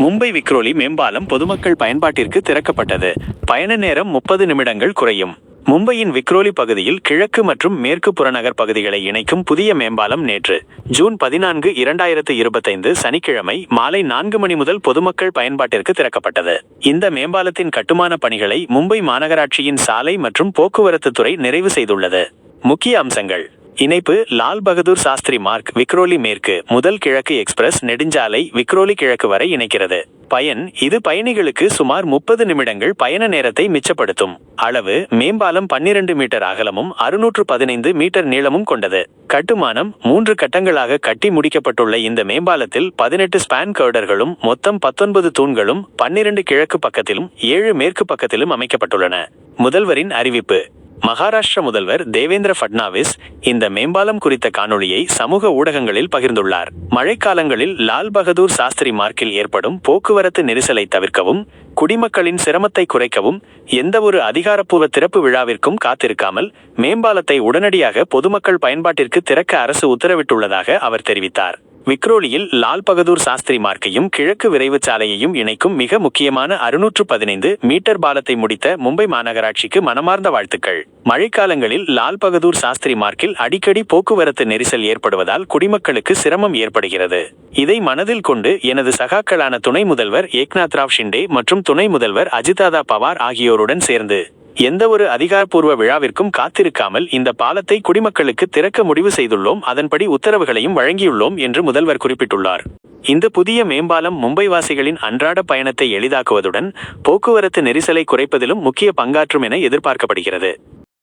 மும்பை விக்ரோலி மேம்பாலம் பொதுமக்கள் பயன்பாட்டிற்கு திறக்கப்பட்டது. பயண நேரம் முப்பது நிமிடங்கள் குறையும். மும்பையின் விக்ரோலி பகுதியில் கிழக்கு மற்றும் மேற்கு புறநகர் பகுதிகளை இணைக்கும் புதிய மேம்பாலம் நேற்று ஜூன் பதினான்கு இரண்டாயிரத்து இருபத்தைந்து சனிக்கிழமை மாலை நான்கு மணி முதல் பொதுமக்கள் பயன்பாட்டிற்கு திறக்கப்பட்டது. இந்த மேம்பாலத்தின் கட்டுமான பணிகளை மும்பை மாநகராட்சியின் சாலை மற்றும் போக்குவரத்து துறை நிறைவு செய்துள்ளது. முக்கிய அம்சங்கள். இணைப்பு லால் பகதூர் சாஸ்திரி மார்க் விக்ரோலி மேற்கு முதல் கிழக்கு எக்ஸ்பிரஸ் நெடுஞ்சாலை விக்ரோலி கிழக்கு வரை இணைக்கிறது. பயன் இது பயணிகளுக்கு சுமார் முப்பது நிமிடங்கள் பயண நேரத்தை மிச்சப்படுத்தும். அளவு மேம்பாலம் பன்னிரண்டு மீட்டர் அகலமும் அறுநூற்று பதினைந்து மீட்டர் நீளமும் கொண்டது. கட்டுமானம் மூன்று கட்டங்களாக கட்டி முடிக்கப்பட்டுள்ள இந்த மேம்பாலத்தில் பதினெட்டு ஸ்பான் கர்டர்களும் மொத்தம் பத்தொன்பது தூண்களும் பன்னிரண்டு கிழக்கு பக்கத்திலும் ஏழு மேற்கு பக்கத்திலும் அமைக்கப்பட்டுள்ளன. முதல்வரின் அறிவிப்பு மகாராஷ்டிர முதல்வர் தேவேந்திர ஃபட்னாவிஸ் இந்த மேம்பாலம் குறித்த காணொளியை சமூக ஊடகங்களில் பகிர்ந்துள்ளார். மழைக்காலங்களில் லால் பகதூர் சாஸ்திரி மார்க்கில் ஏற்படும் போக்குவரத்து நெரிசலை தவிர்க்கவும் குடிமக்களின் சிரமத்தை குறைக்கவும் எந்தவொரு அதிகாரப்பூர்வ திறப்பு விழாவிற்கும் காத்திருக்காமல் மேம்பாலத்தை உடனடியாக பொதுமக்கள் பயன்பாட்டிற்கு திறக்க அரசு உத்தரவிட்டுள்ளதாக அவர் தெரிவித்தார். விக்ரோலியில் லால் பகதூர் சாஸ்திரி மார்க்கையும் கிழக்கு விரைவு சாலையையும் இணைக்கும் மிக முக்கியமான அறுநூற்று பதினைந்து மீட்டர் பாலத்தை முடித்த மும்பை மாநகராட்சிக்கு மனமார்ந்த வாழ்த்துக்கள். மழைக்காலங்களில் லால் பகதூர் சாஸ்திரி மார்க்கில் அடிக்கடி போக்குவரத்து நெரிசல் ஏற்படுவதால் குடிமக்களுக்கு சிரமம் ஏற்படுகிறது. இதை மனதில் கொண்டு எனது சகாக்களான துணை முதல்வர் ஏக்நாத் ராவ் ஷிண்டே மற்றும் துணை முதல்வர் அஜிதாதா பவார் ஆகியோருடன் சேர்ந்து எந்த ஒரு அதிகாரப்பூர்வ விழாவிற்கும் காத்திருக்காமல் இந்த பாலத்தை குடிமக்களுக்கு திறக்க முடிவு செய்துள்ளோம் அதன்படி உத்தரவுகளையும் வழங்கியுள்ளோம் என்று முதல்வர் குறிப்பிட்டுள்ளார். இந்த புதிய மேம்பாலம் மும்பை வாசிகளின் அன்றாட பயணத்தை எளிதாக்குவதுடன் போக்குவரத்து நெரிசலை குறைப்பதிலும் முக்கிய பங்காற்றும் என எதிர்பார்க்கப்படுகிறது.